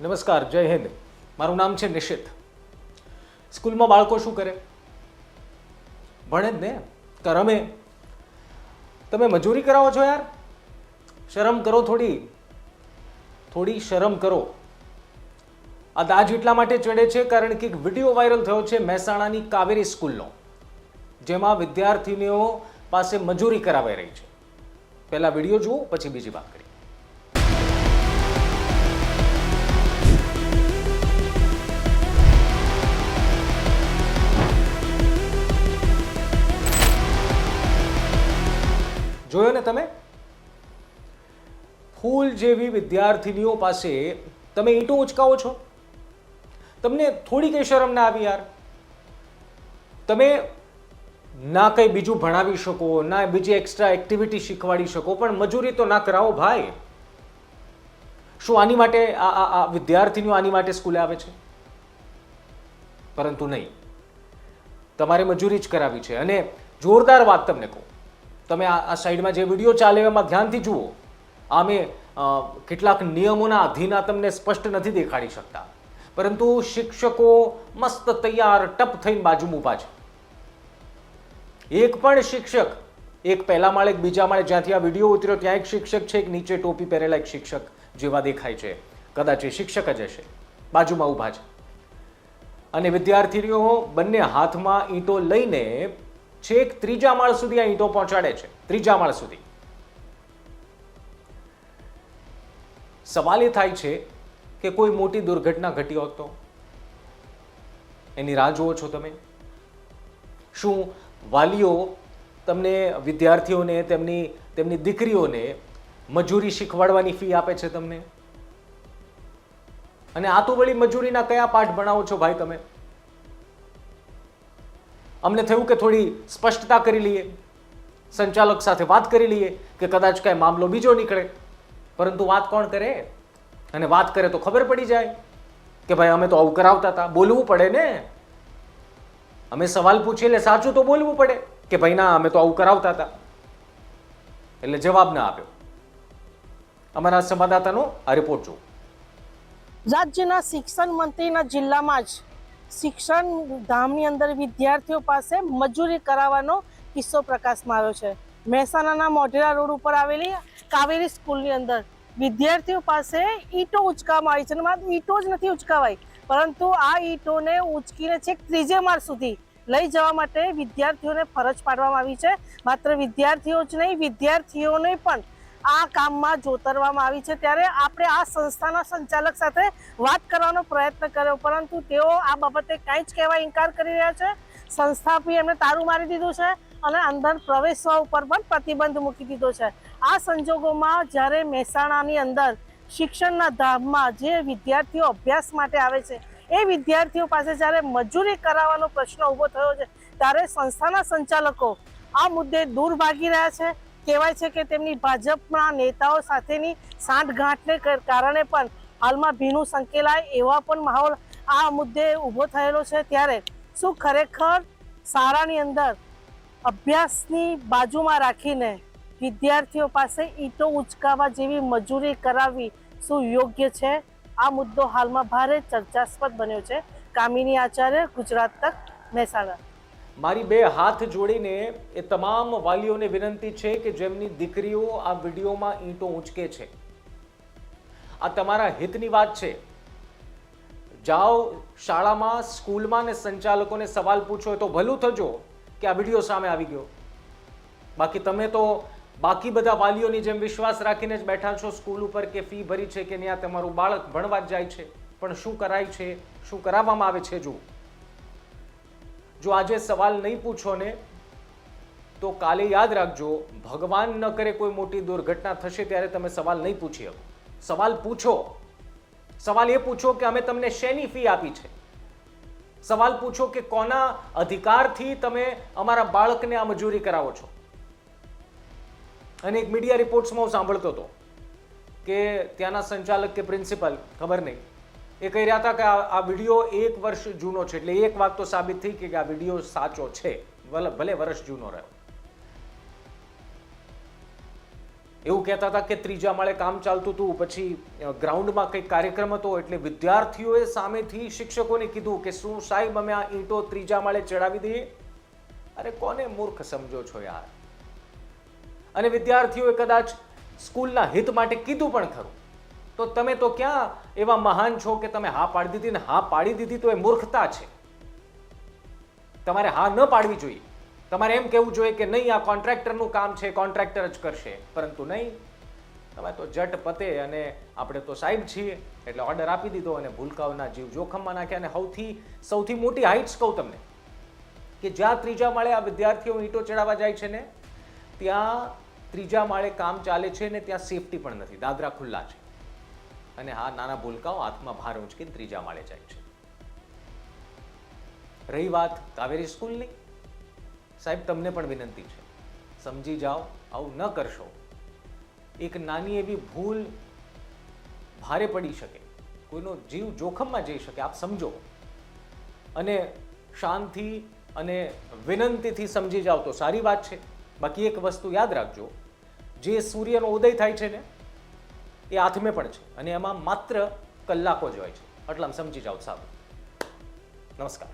નમસ્કાર, જય હિન્દ. મારું નામ છે નિશિત. સ્કૂલમાં બાળકો શું કરે? ભણે જ ને? રમે તમે મજૂરી કરાવો છો યાર? શરમ કરો થોડી. થોડી શરમ કરો. આ દાજ એટલા માટે ચડે છે કારણ કે એક વીડિયો વાયરલ થયો છે મહેસાણાની કાવેરી સ્કૂલનો, જેમાં વિદ્યાર્થીનીઓ પાસે મજૂરી કરાવાઈ રહી છે. પહેલાં વીડિયો જુઓ, પછી બીજી વાત કરીએ. જોયો ને તમે? ફૂલ જેવી વિદ્યાર્થીનીઓ પાસે તમે ઈંટો ઉચકાવો છો? તમને થોડી કઈ શરમ ના આવી યાર? તમે ના કંઈ બીજું ભણાવી શકો, ના બીજી એક્સ્ટ્રા એક્ટિવિટી શીખવાડી શકો, પણ મજૂરી તો ના કરાવો ભાઈ. શું આની માટે આ આ વિદ્યાર્થીનીઓ આની માટે સ્કૂલે આવે છે? પરંતુ નહીં. તમારે મજૂરી જ કરાવી છે. અને જોરદાર વાત તમને કહું. તમે આ આ સાઈડમાં જે વીડિયો ચાલે એમાં ધ્યાનથી જુઓ. અ, કેટલાક નિયમોના અધીના તમને સ્પષ્ટ નથી દેખાડી શકતા. પરંતુ શિક્ષકો મસ્ત તૈયાર ટપ થઈને બાજુમાં ઊભા છે. એક પણ શિક્ષક એક પહેલા માળે એક બીજા માળે જ્યાંથી આ વીડિયો ઉતર્યો ત્યાં એક શિક્ષક છે એક નીચે ટોપી પહેરેલા એક શિક્ષક જેવા દેખાય છે. કદાચ એ શિક્ષક જ હશે. બાજુમાં ઊભા છે. અને વિદ્યાર્થીનીઓ બંને હાથમાં ઈંટો લઈને છેક ત્રીજા માળ સુધી આ ઈંટો પહોંચાડે છે. ત્રીજા માળ સુધી. સવાલ એ થાય છે કે કોઈ મોટી દુર્ઘટના ઘટી હોત તો? એની રાહ જુઓ છો તમે? શું વાલીઓ તમને, વિદ્યાર્થીઓને, તેમની તેમની દીકરીઓને મજૂરી શીખવાડવાની ફી આપે છે તમને? અને આ તો વળી મજૂરીના કયા પાઠ ભણાવો છો ભાઈ તમે? અમને થયું કે થોડી સ્પષ્ટતા કરી લઈએ, સંચાલક સાથે વાત કરી લઈએ કે કદાચ કાંઈ મામલો બીજો નીકળે. પરંતુ વાત કોણ કરે? અને વાત કરે તો ખબર પડી જાય કે ભાઈ અમે તો આવું કરાવતા હતા, બોલવું પડે ને? અમે સવાલ પૂછીએ એટલે સાચું તો બોલવું પડે કે ભાઈ ના, અમે તો આવું કરાવતા હતા. એટલે જવાબ ના આપ્યો. અમારા સંવાદદાતાનો આ રિપોર્ટ જુઓ રાજ્યના શિક્ષણ મંત્રીના જિલ્લામાં જ શિક્ષણ ધામની અંદર વિદ્યાર્થીઓ પાસે મજૂરી કરાવવાનો કિસ્સો પ્રકાશમાં આવ્યો છે. મહેસાણાના મોઢેરા રોડ ઉપર આવેલી કાવેરી સ્કૂલની અંદર વિદ્યાર્થીઓ પાસે ઈંટો ઉચકાવવામાં આવી છે. અને માત્ર ઈંટો જ નથી ઉચકાવાઈ પરંતુ આ ઈંટોને ઉચકીને છેક ત્રીજે માળ સુધી લઈ જવા માટે વિદ્યાર્થીઓને ફરજ પાડવામાં આવી છે. માત્ર વિદ્યાર્થીઓ જ નહીં, વિદ્યાર્થીઓને પણ આ કામમાં જોતરવામાં આવી છે. ત્યારે આપણે આ સંસ્થાના સંચાલક સાથે વાત કરવાનો પ્રયત્ન કર્યો, પરંતુ તેઓ આ બાબતે કાંઈ જ કહેવા ઇનકાર કરી રહ્યા છે. સંસ્થા બી એમને તારું મારી દીધું છે અને અંદર પ્રવેશવા ઉપર પણ પ્રતિબંધ મૂકી દીધો છે. આ સંજોગોમાં જ્યારે મહેસાણાની અંદર શિક્ષણના ધામમાં જે વિદ્યાર્થીઓ અભ્યાસ માટે આવે છે, એ વિદ્યાર્થીઓ પાસે જ્યારે મજૂરી કરાવવાનો પ્રશ્ન ઊભો થયો છે, ત્યારે સંસ્થાના સંચાલકો આ મુદ્દે દૂર ભાગી રહ્યા છે. કહેવાય છે કે તેમની ભાજપના નેતાઓ સાથેની સાંઠગાંઠને કારણે પણ હાલમાં ભીનું સંકેલાય એવા પણ માહોલ આ મુદ્દે ઊભો થયેલો છે. ત્યારે શું ખરેખર શાળાની અંદર અભ્યાસની બાજુમાં રાખીને વિદ્યાર્થીઓ પાસે ઈંટો ઉચકાવવા જેવી મજૂરી કરાવવી શું યોગ્ય છે? આ મુદ્દો હાલમાં ભારે ચર્ચાસ્પદ બન્યો છે. કામિની આચાર્ય, ગુજરાત તક મહેસાણા મારી બે હાથ જોડીને એ તમામ વાલીઓને વિનંતી છે કે જેમની દીકરીઓ આ વિડીયોમાં ઈંટો ઊંચકે છે. આ તમારા હિતની વાત છે. જાઓ શાળામાં, સ્કૂલમાં ને સંચાલકોને સવાલ પૂછો તો ભલું થજો કે આ વીડિયો સામે આવી ગયો. બાકી તમે તો બાકી બધા વાલીઓની જેમ વિશ્વાસ રાખીને જ બેઠા છો સ્કૂલ ઉપર કે ફી ભરી છે કે ત્યાં તમારું બાળક ભણવા જ જાય છે. પણ શું કરાય છે? શું કરાવવામાં આવે છે જુઓ જો આજે સવાલ નહીં પૂછો ને, તો કાલે યાદ રાખજો, ભગવાન ન કરે કોઈ મોટી દુર્ઘટના થશે ત્યારે તમે સવાલ નહીં પૂછી શકો. સવાલ પૂછો. સવાલ એ પૂછો કે અમે તમને શેની ફી આપી છે? સવાલ પૂછો કે કોના અધિકારથી તમે અમારા બાળકને આ મજૂરી કરાવો છો? અને એક મીડિયા રિપોર્ટ્સમાં હું સાંભળતો હતો કે ત્યાંના સંચાલક કે પ્રિન્સિપલ ખબર નહીં. એ કહી રહ્યા હતા કે આ વીડિયો એક વર્ષ જૂનો છે, એટલે એક વાત તો સાબિત થઈ કે આ વીડિયો સાચો છે. ભલે વર્ષ જૂનો રહ્યો. એવું કહેતા હતા કે ત્રીજા માળે કામ ચાલતું હતું, પછી ગ્રાઉન્ડમાં કંઈક કાર્યક્રમ હતો, એટલે વિદ્યાર્થીઓએ સામેથી શિક્ષકોને કીધું કે, શું સાહેબ, અમે આ ઈંટો ત્રીજા માળે ચડાવી દઈએ? અરે, કોને મૂર્ખ સમજો છો યાર? અને વિદ્યાર્થીઓએ કદાચ સ્કૂલના હિત માટે કીધું પણ ખરું. તો તમે તો ક્યાં એવા મહાન છો કે તમે હા પાડી દીધી ને હા પાડી દીધી તો એ મૂર્ખતા છે. તમારે હા ન પાડવી જોઈએ. તમારે એમ કહેવું જોઈએ કે નહીં, આ કોન્ટ્રાક્ટરનું કામ છે, કોન્ટ્રાક્ટર જ કરશે. પરંતુ નહીં તમે તો જટ પતે અને આપણે તો સાહેબ છીએ, એટલે ઓર્ડર આપી દીધો અને ભૂલકાઓના જીવ જોખમમાં નાખ્યા અને સૌથી સૌથી મોટી હાઇટ્સ કહું તમને કે જ્યાં ત્રીજા માળે આ વિદ્યાર્થીઓ ઈંટો ચડાવવા જાય છે ને, ત્યાં ત્રીજા માળે કામ ચાલે છે ને ત્યાં સેફટી પણ નથી. દાદરા ખુલ્લા છે. અને હા, નાના ભૂલકાઓ હાથમાં ભાર ઉંચકીને ત્રીજા માળે જાય છે. રહી વાત કાવેરી સ્કૂલની? સાહેબ, તમને પણ વિનંતી છે. સમજી જાઓ, આવું ન કરશો. એક નાની એવી ભૂલ ભારે પડી શકે. કોઈનો જીવ જોખમમાં જઈ શકે, આપ સમજો. અને શાંતિ અને વિનંતીથી સમજી જાઓ તો સારી વાત છે. બાકી એક વસ્તુ યાદ રાખજો. જે સૂર્યનો ઉદય થાય છે ને એ હાથમે પણ છે અને એમાં માત્ર કલાકો જ હોય છે. એટલે આમ સમજી જાઓ સારું નમસ્કાર.